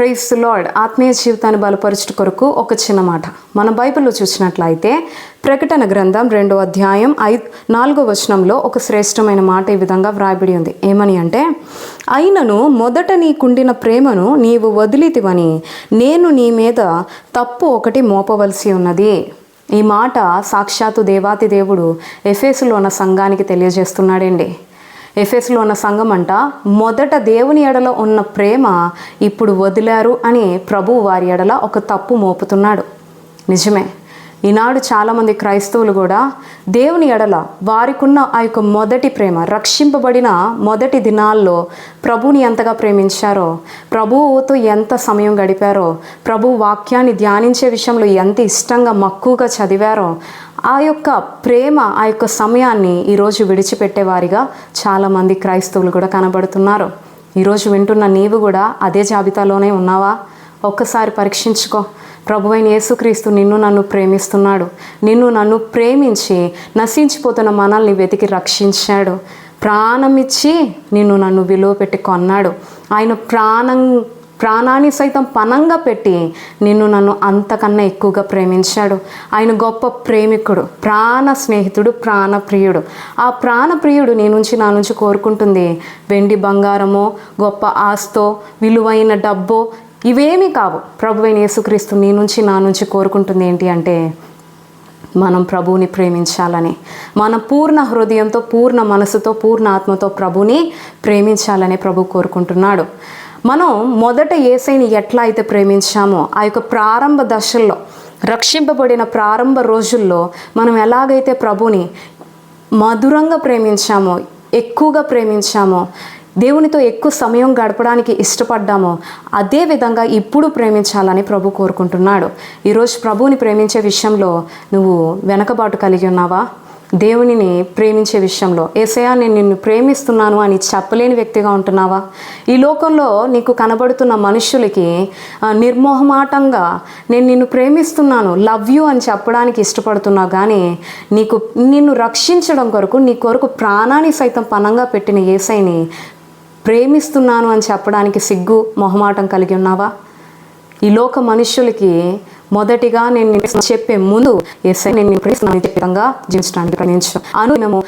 క్రైస్ lord ఆత్మీయ జీవితాన్ని బలపరచుట కొరకు ఒక చిన్న మాట. మన బైబిల్లో చూసినట్లయితే ప్రకటన గ్రంథం రెండో అధ్యాయం ఐ నాలుగో వచనంలో ఒక శ్రేష్టమైన మాట ఈ విధంగా వ్రాయబడి ఉంది. ఏమని అంటే అయినను మొదట నీకుండిన ప్రేమను నీవు వదిలితివని నేను నీ మీద తప్పు ఒకటి మోపవలసి ఉన్నది. ఈ మాట సాక్షాత్తు దేవాతి దేవుడు ఎఫేసులో ఉన్న సంఘానికి తెలియజేస్తున్నాడండి. ఎఫెస్లో ఉన్న సంఘం అంట మొదట దేవుని ఎడలో ఉన్న ప్రేమ ఇప్పుడు వదిలారు అని ప్రభు వారి ఎడల ఒక తప్పు మోపుతున్నాడు. నిజమే. ఈనాడు చాలామంది క్రైస్తవులు కూడా దేవుని ఎడల వారికున్న ఆ యొక్క మొదటి ప్రేమ రక్షింపబడిన మొదటి దినాల్లో ప్రభుని ఎంతగా ప్రేమించారో ప్రభువుతో ఎంత సమయం గడిపారో ప్రభు వాక్యాన్ని ధ్యానించే విషయంలో ఎంత ఇష్టంగా మక్కువగా చదివారో ఆ యొక్క ప్రేమ ఆ యొక్క సమయాన్ని ఈరోజు విడిచిపెట్టేవారిగా చాలామంది క్రైస్తవులు కూడా కనబడుతున్నారు. ఈరోజు వింటున్న నీవు కూడా అదే జాబితాలోనే ఉన్నావా? ఒక్కసారి పరీక్షించుకో. ప్రభువైన యేసుక్రీస్తు నిన్ను నన్ను ప్రేమిస్తున్నాడు. నిన్ను నన్ను ప్రేమించి నశించిపోతున్న మనల్ని వెతికి రక్షించాడు. ప్రాణం ఇచ్చి నిన్ను నన్ను విలువ పెట్టి కొన్నాడు. ఆయన ప్రాణం ప్రాణాన్ని సైతం పనంగా పెట్టి నిన్ను నన్ను అంతకన్నా ఎక్కువగా ప్రేమించాడు. ఆయన గొప్ప ప్రేమికుడు ప్రాణ స్నేహితుడు ప్రాణప్రియుడు ఆ ప్రాణప్రియుడు నీ నుంచి నా నుంచి కోరుకుంటుంది వెండి బంగారమో గొప్ప ఆస్తో విలువైన డబ్బో ఇవేమీ కావు. ప్రభువైన యేసుక్రీస్తు నీ నుంచి నా నుంచి కోరుకుంటుంది ఏంటి అంటే మనం ప్రభువుని ప్రేమించాలని మన పూర్ణ హృదయంతో పూర్ణ మనసుతో పూర్ణ ఆత్మతో ప్రభుని ప్రేమించాలని ప్రభు కోరుకుంటున్నాడు. మనం మొదట ఏసైని ఎట్లా అయితే ప్రేమించామో ఆ యొక్క ప్రారంభ దశల్లో రక్షింపబడిన ప్రారంభ రోజుల్లో మనం ఎలాగైతే ప్రభుని మధురంగా ప్రేమించామో ఎక్కువగా ప్రేమించామో దేవునితో ఎక్కువ సమయం గడపడానికి ఇష్టపడ్డామో అదే విధంగా ఇప్పుడు ప్రేమించాలని ప్రభు కోరుకుంటున్నాడు. ఈరోజు ప్రభువుని ప్రేమించే విషయంలో నువ్వు వెనకబాటు కలిగి ఉన్నావా? దేవునిని ప్రేమించే విషయంలో ఏసయా నేను నిన్ను ప్రేమిస్తున్నాను అని చెప్పలేని వ్యక్తిగా ఉంటున్నావా? ఈ లోకంలో నీకు కనబడుతున్న మనుషులకి నిర్మోహమాటంగా నేను నిన్ను ప్రేమిస్తున్నాను లవ్ యూ అని చెప్పడానికి ఇష్టపడుతున్నావు కానీ నీకు నిన్ను రక్షించడం కొరకు నీ కొరకు ప్రాణాన్ని సైతం పనంగా పెట్టిన ఏసైని ప్రేమిస్తున్నాను అని చెప్పడానికి సిగ్గు మొహమాటం కలిగి ఉన్నావా? ఈ లోక మనుషులకి మొదటిగా నేను చెప్పే ముందు ఎస్ఐ నేను నిన్ను ప్రేమిస్తున్నాను అని చెప్పే జీవించడానికి అనుదినము